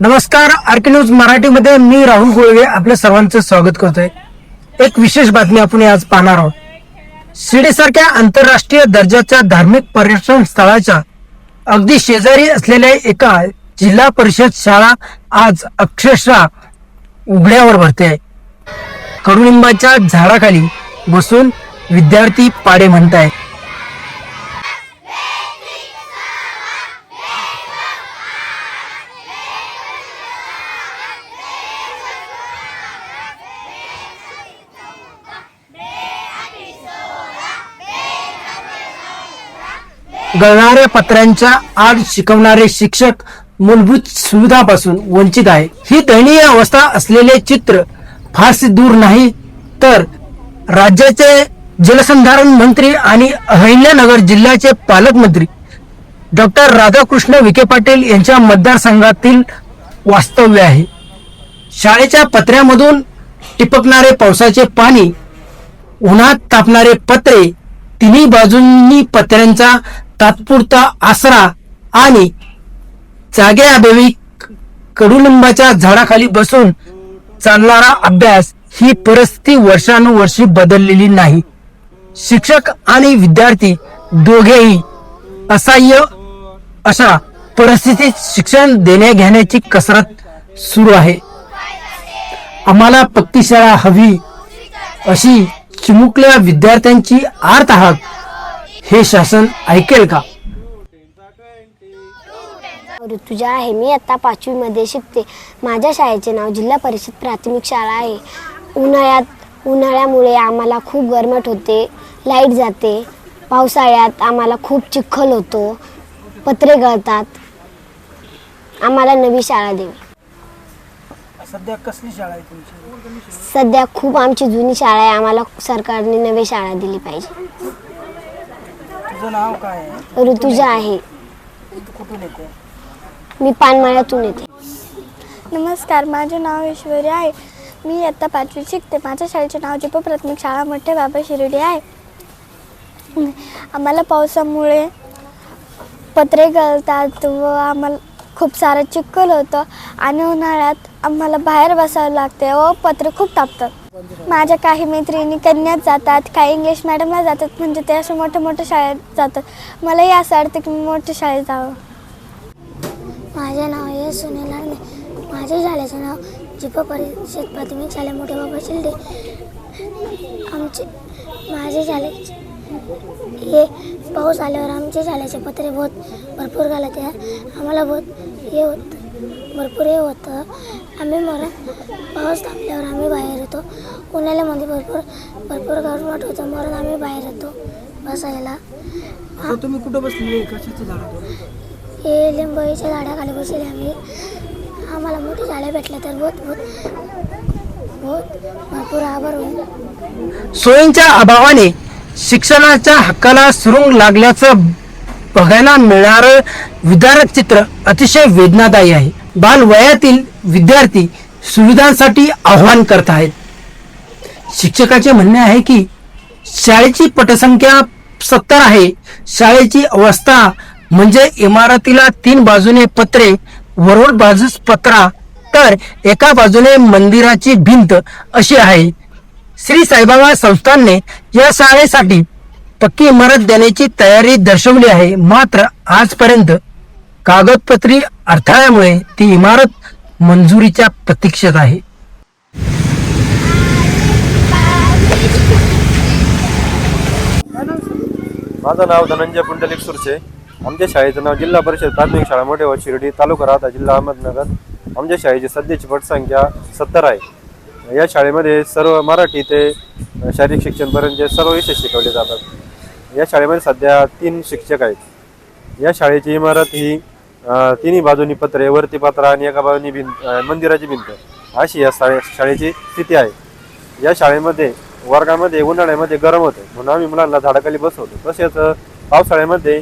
नमस्कार RK news मराठीमध्ये मी राहुल गोळगे आपल्या सर्वांचं स्वागत करतोय. एक विशेष बातमी आपण आज पाहणार आहोत. शिर्डीसारख्या आंतरराष्ट्रीय दर्जाच्या धार्मिक पर्यटन स्थळाच्या अगदी शेजारी असलेल्या एका जिल्हा परिषद शाळा आज अक्षरशः उघड्यावर भरते. आहे कडुलिंबाच्या झाडाखाली बसून विद्यार्थी पाडे म्हणताय गळणाऱ्या पत्र्यांच्या आड शिकवणारे शिक्षक मूलभूत सुविधापासून वंचित आहे. ही दयनीय अवस्था असलेले चित्र फारसे दूर नाही तर राज्याचे जलसंधारण मंत्री आणि अहिल्यानगर जिल्ह्याचे पालकमंत्री डॉक्टर राधाकृष्ण विखे पाटील यांच्या मतदारसंघातील वास्तव्य आहे. शाळेच्या पत्र्यामधून टिपकणारे पावसाचे पाणी उन्हात तापणारे पत्रे तिन्ही बाजूंनी पत्र्यांचा तात्पुरता आसरा आणि जागेअभावी कडुलिंबाच्या झाडाखाली बसून चालणारा अभ्यास ही परिस्थिती वर्षानुवर्षी बदललेली नाही. शिक्षक आणि विद्यार्थी दोघेही असह्य अशा परिस्थितीत शिक्षण देण्या घेण्याची कसरत सुरू आहे. आम्हाला पक्की शाळा हवी अशी चिमुकल्या विद्यार्थ्यांची आर्त आहात हे शासन ऐकेल का? ऋतुजा आहे. मी आता पाचवीमध्ये शिकते. माझ्या शाळेचे नाव जिल्हा परिषद प्राथमिक शाळा आहे. उन्हाळ्यात उन्हाळ्यामुळे आम्हाला खूप गरमट होते. लाइट जाते. पावसाळ्यात आम्हाला खूप चिखल होतो. पत्रे गळतात. आम्हाला नवी शाळा द्यावी सध्या कसली शाळा आहे तुमची? सध्या खूप आमची जुनी शाळा आहे. आम्हाला सरकारने नवी शाळा दिली पाहिजे. तुझं नाव काय आहे? ऋतुजा आहे. तू कुठून येते? मी पानमाळ्यातून येते. नमस्कार माझे नाव ऐश्वर्या आहे. मी इयत्ता पाचवी शिकते. माझ्या शाळेचे नाव जिपो प्राथमिक शाळा मोठे बाबा शिर्डी आहे. आम्हाला पावसामुळे पत्रे गळतात व आम्हाला खूप सारं चिखल होतं. आणि उन्हाळ्यात आम्हाला बाहेर बसावं लागते व पत्रे खूप तापतात. माझ्या काही मैत्रिणी कन्यात जातात काही इंग्लिश मॅडमला जातात म्हणजे ते असे मोठ्या मोठ्या शाळेत जातात. मलाही असं वाटतं की मी मोठ्या शाळेत जावं. माझे नाव हे सुनील हरणे माझ्या शाळेचं नाव जिप परिषद प्राथमिक शाळा मोठे बाबा शिल्डे आमचे माझे शाळे हे पाऊस आल्यावर आमच्या शाळेचे पत्रे बहुत भरपूर घालत आहे. आम्हाला बहुत हे होतं. भरपूर हे होतं. आम्ही मर पाऊस थांबल्यावर आम्ही बाहेर येतो. उन्हाळ्यामध्ये भरपूर भरपूर गरमट होतं. म्हणून आम्ही बाहेर येतो बसायला. आता तुम्ही कुठं बसलेले? कशाच्या झाडावर हे लिंबोळीच्या झाडाखाली बसले आम्ही. आम्हाला मोठी झाडे भेटले तर बहुत बहुत बहुत भरपूर आभार होईल. सोयींच्या अभावाने शिक्षणाच्या हक्काला सुरुंग लागल्याचं बघायला मिळणार विदारक चित्र अतिशय वेदनादायी आहे. बालवयातील विद्यार्थी सुविधांसाठी आव्हान करत आहेत. शिक्षकाचे म्हणणे आहे की शाळेची पटसंख्या सत्तर आहे. शाळेची अवस्था म्हणजे इमारतीला तीन बाजूने पत्रे वरवर बाजूस पत्रा तर एका बाजूने मंदिराची भिंत अशी आहे. श्री साईबाबा संस्थानने या शाळेसाठी पक्की इमारत देण्याची तयारी दर्शवली आहे. मात्र आजपर्यंत कागदपत्री अडथळ्यामुळे ती इमारत मंजुरीच्या प्रतीक्षेत आहे. माझं नाव धनंजय पुंडलिक सुरसे. आमच्या शाळेचं नाव जिल्हा परिषद प्राथमिक शाळा मोठेवा शिर्डी तालुका राहता जिल्हा अहमदनगर. आमच्या शाळेची सध्याची पटसंख्या सत्तर आहे. या शाळेमध्ये सर्व मराठी ते शारीरिक शिक्षणपर्यंतचे सर्व विषय शिकवले जातात. या शाळेमध्ये सध्या तीन शिक्षक आहेत. या शाळेची इमारत ही तिन्ही बाजूनी पत्रे वरती पत्रा आणि एका बाजूनी भिंत मंदिराची भिंत. अशी या शाळे शाळेची स्थिती आहे. या शाळेमध्ये वर्गामध्ये उन्हाळ्यामध्ये गरम होतं. म्हणून आम्ही मुलांना झाडाखाली बसवतो. तसेच पावसाळ्यामध्ये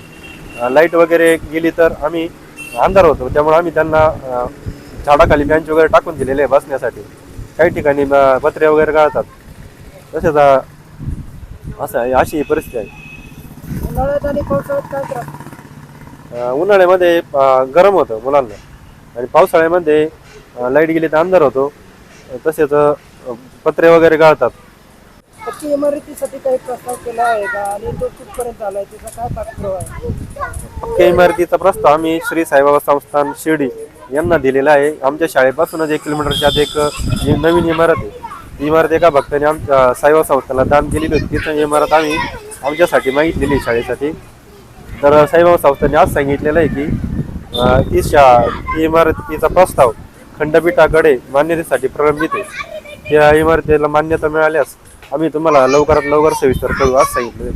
लाइट वगैरे गेली तर आम्ही अंधार होतो. त्यामुळे आम्ही त्यांना झाडाखाली बेंच वगैरे टाकून दिलेले आहे बसण्यासाठी. काही ठिकाणी पत्रे वगैरे गाळतात. तसेच असं आहे. अशी परिस्थिती आहे उन्हाळ्यात आणि पावसाळ्यात काय त्रास अ, उन्हाळ्यामध्ये अ, गरम होतं मुलांना. आणि पावसाळ्यामध्ये लाइट गेली तर अंधार होतो. तसेच अ, पत्रे वगैरे गाळतात. पक्की इमारतीसाठी काही प्रस्ताव केला आहे का? आणि तो कुठपर्यंत आलाय त्याचा काय पाठपुरावा आहे? पक्क्या इमारतीचा प्रस्ताव आम्ही श्री साईबाबा संस्थान शिर्डी यांना दिलेला आहे. आमच्या शाळेपासूनच एक किलोमीटरच्या आत एक जी नवीन इमारत आहे. ती इमारत एका भक्ताने आमच्या साईबाबा संस्थाला दान केलेली होती. तिथं इमारत आम्ही आमच्यासाठी मागितलेली आहे शाळेसाठी. तर साईबाबा संस्थांनी आज सांगितलेलं आहे की अं, ती शा ती इमारतीचा प्रस्ताव खंडपीठाकडे मान्यतेसाठी प्रलंबित आहे. त्या इमारतीला मान्यता मिळाल्यास आम्ही तुम्हाला लवकरात लवकर सविस्तर करू असं सांगितलं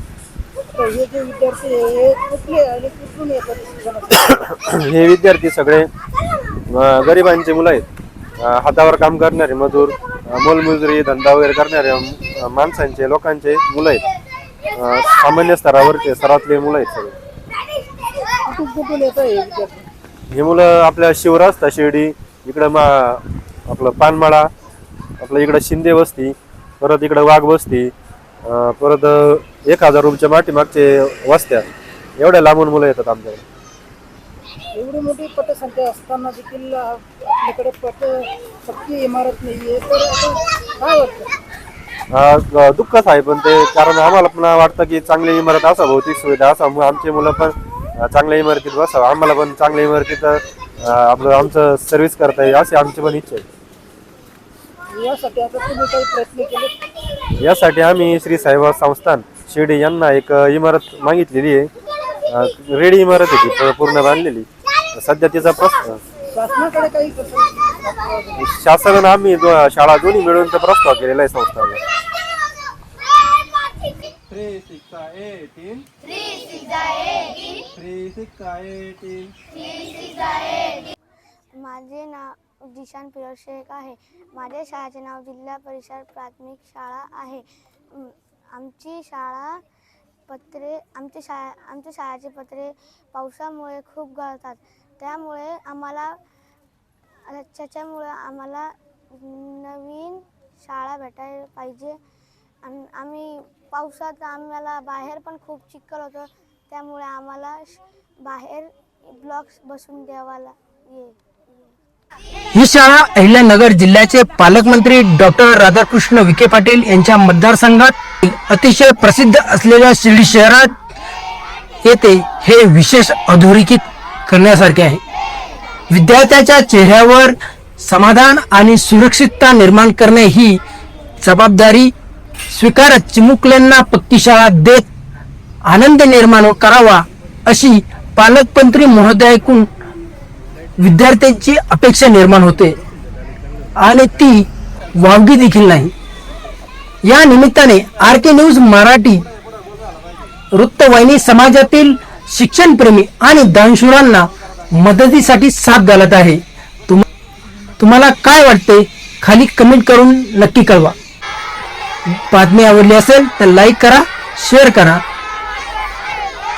हे विद्यार्थी सगळे गरिबांचे मुलं आहेत. हातावर काम करणारे मजूर मोलमजुरी धंदा वगैरे करणारे माणसांचे लोकांचे मुलं आहेत. सामान्य स्तरावरचे स्तरातले मुलं आहेत सगळे. कुठून कुठून येत आहे. हे हे मुलं आपल्या शिवरास्ता शिर्डी इकडं मा आपलं पानमाळा आपलं इकडं शिंदे वस्ती परत इकडं वाघ वस्ती अं, परत एक हजार रुपयाच्या पाठीमागचे वस्त्या एवढ्या लांबून मुलं येतात आमच्याकडे. एवढी मोठी पटसंख्या असताना देखील आपल्याकडे पट पक्की इमारत नाहीये. तर आता काय वाटतं? अं, ग- दुःखच आहे पण ते कारण आम्हाला पण वाटतं की चांगली इमारत असा भौतिक सुविधा असा मग आमचे मुलं पण चांगल्या इमारतीत बसावं. आम्हाला पण चांगल्या इमारतीत आपलं आमचं सर्व्हिस करता येईल अशी आमची पण इच्छा आहे. यासाठी आता तुम्ही काही प्रयत्न केले? यासाठी आम्ही श्री साईबाबा संस्थान शिर्डी यांना एक इमारत मागितलेली आहे. रेडी इमारत आहे ती प- पूर्ण बांधलेली. सध्या तिचा प्रस्ताव शासनाकडे काही कसं शासनानं आम्ही दो- शाळा दोन्ही मिळून तो प्रस्ताव केलेला आहे संस्थांना. माझे नाव जिशान फिरोज शेख आहे. माझ्या शाळेचे नाव जिल्हा परिषद प्राथमिक शाळा आहे. आमची शाळा पत्रे आमची शाळा आमच्या शाळेचे पत्रे पावसामुळे खूप गळतात. त्यामुळे आम्हाला त्याच्यामुळे आम्हाला नवीन शाळा भेटायला पाहिजे. आणि आम्ही पावसात आम्हाला बाहेर पण खूप चिखल होतं. त्यामुळे आम्हाला बाहेर ब्लॉक्स बसून द्यावा ये. ही शाळा अहिल्यानगर जिल्ह्याचे पालकमंत्री डॉक्टर राधाकृष्ण विखे पाटील यांच्या मतदारसंघात अतिशय प्रसिद्ध असलेल्या शिर्डी शहरात येते हे विशेष अधोरेखित करण्यासारखे आहे. विद्यार्थ्याच्या चेहऱ्यावर समाधान आणि सुरक्षितता निर्माण करणे ही जबाबदारी स्वीकारत चिमुकल्यांना पक्तीशाळा देत आनंद निर्माण करावा अशी पालकमंत्री महोदयाकडून विद्यार्थ्यांची अपेक्षा निर्माण होते. आणि ती वावगी देखील नाही. या निमित्ताने आर के न्यूज मराठी वृत्तवाहिनी समाजातील शिक्षणप्रेमी आणि दानशूरांना मदतीसाठी साथ घालत आहे. तुम्हाला काय वाटते? खाली कमेंट करून नक्की कळवा. बातमी आवडली असेल तर लाईक करा शेअर करा.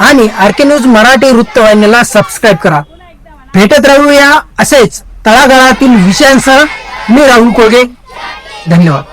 आणि आर के न्यूज मराठी वृत्तवाहिनीला सबस्क्राईब करा. भेटत राहूया असेच तळागाळातील विषयांसह मी राहुल कोगे धन्यवाद.